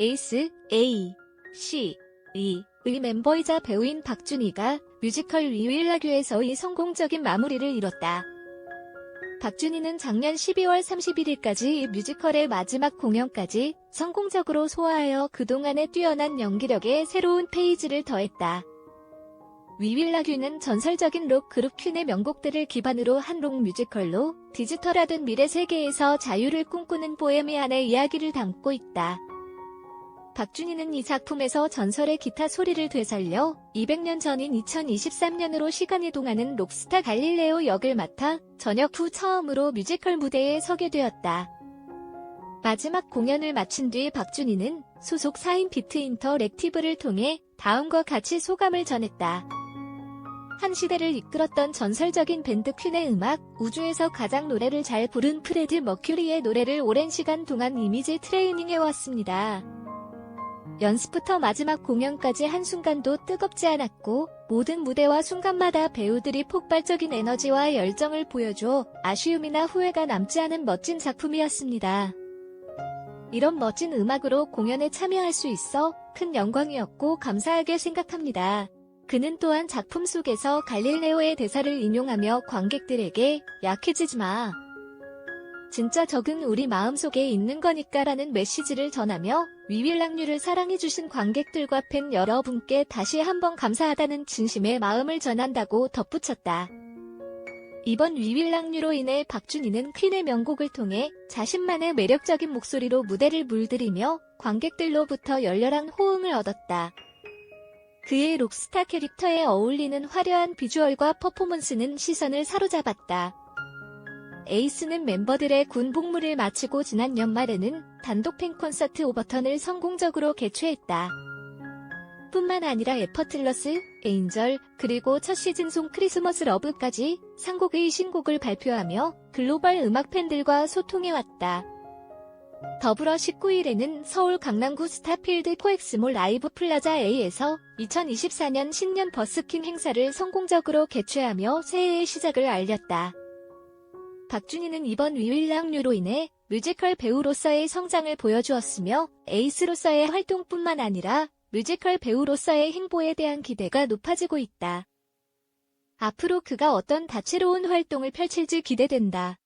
에이스 A, C, E의 멤버이자 배우인 박준희가 뮤지컬 위윌라규에서의 성공적인 마무리를 이뤘다. 박준희는 작년 12월 31일까지 뮤지컬의 마지막 공연까지 성공적으로 소화하여 그동안의 뛰어난 연기력에 새로운 페이지를 더했다. 위윌라규는 전설적인 록 그룹 퀸의 명곡들을 기반으로 한 록 뮤지컬로 디지털화된 미래 세계에서 자유를 꿈꾸는 보헤미안의 이야기를 담고 있다. 박준희는 이 작품에서 전설의 기타 소리를 되살려 200년 전인 2023년으로 시간 이동하는 록스타 갈릴레오 역을 맡아 전역 후 처음으로 뮤지컬 무대에 서게 되었다. 마지막 공연을 마친 뒤 박준희는 소속 4인 비트 인터랙티브를 통해 다음과 같이 소감을 전했다. 한 시대를 이끌었던 전설적인 밴드 퀸의 음악, 우주에서 가장 노래를 잘 부른 프레드 머큐리의 노래를 오랜 시간 동안 이미지 트레이닝해왔습니다. 연습부터 마지막 공연까지 한순간도 뜨겁지 않았고 모든 무대와 순간마다 배우들이 폭발적인 에너지와 열정을 보여줘 아쉬움이나 후회가 남지 않은 멋진 작품이었습니다. 이런 멋진 음악으로 공연에 참여할 수 있어 큰 영광이었고 감사하게 생각합니다. 그는 또한 작품 속에서 갈릴레오의 대사를 인용하며 관객들에게 약해지지 마. 진짜 적은 우리 마음속에 있는 거니까라는 메시지를 전하며 위윌랑류를 사랑해주신 관객들과 팬 여러분께 다시 한번 감사하다는 진심의 마음을 전한다고 덧붙였다. 이번 위윌랑류로 인해 박준희는 퀸의 명곡을 통해 자신만의 매력적인 목소리로 무대를 물들이며 관객들로부터 열렬한 호응을 얻었다. 그의 록스타 캐릭터에 어울리는 화려한 비주얼과 퍼포먼스는 시선을 사로잡았다. 에이스는 멤버들의 군 복무를 마치고 지난 연말에는 단독 팬 콘서트 오버턴을 성공적으로 개최했다. 뿐만 아니라 에퍼틀러스, 에인절, 그리고 첫 시즌송 크리스머스 러브까지 상곡의 신곡을 발표하며 글로벌 음악 팬들과 소통해왔다. 더불어 19일에는 서울 강남구 스타필드 코엑스몰 라이브 플라자 A에서 2024년 신년 버스킹 행사를 성공적으로 개최하며 새해의 시작을 알렸다. 박준희는 이번 위윌랑류로 인해 뮤지컬 배우로서의 성장을 보여주었으며 에이스로서의 활동뿐만 아니라 뮤지컬 배우로서의 행보에 대한 기대가 높아지고 있다. 앞으로 그가 어떤 다채로운 활동을 펼칠지 기대된다.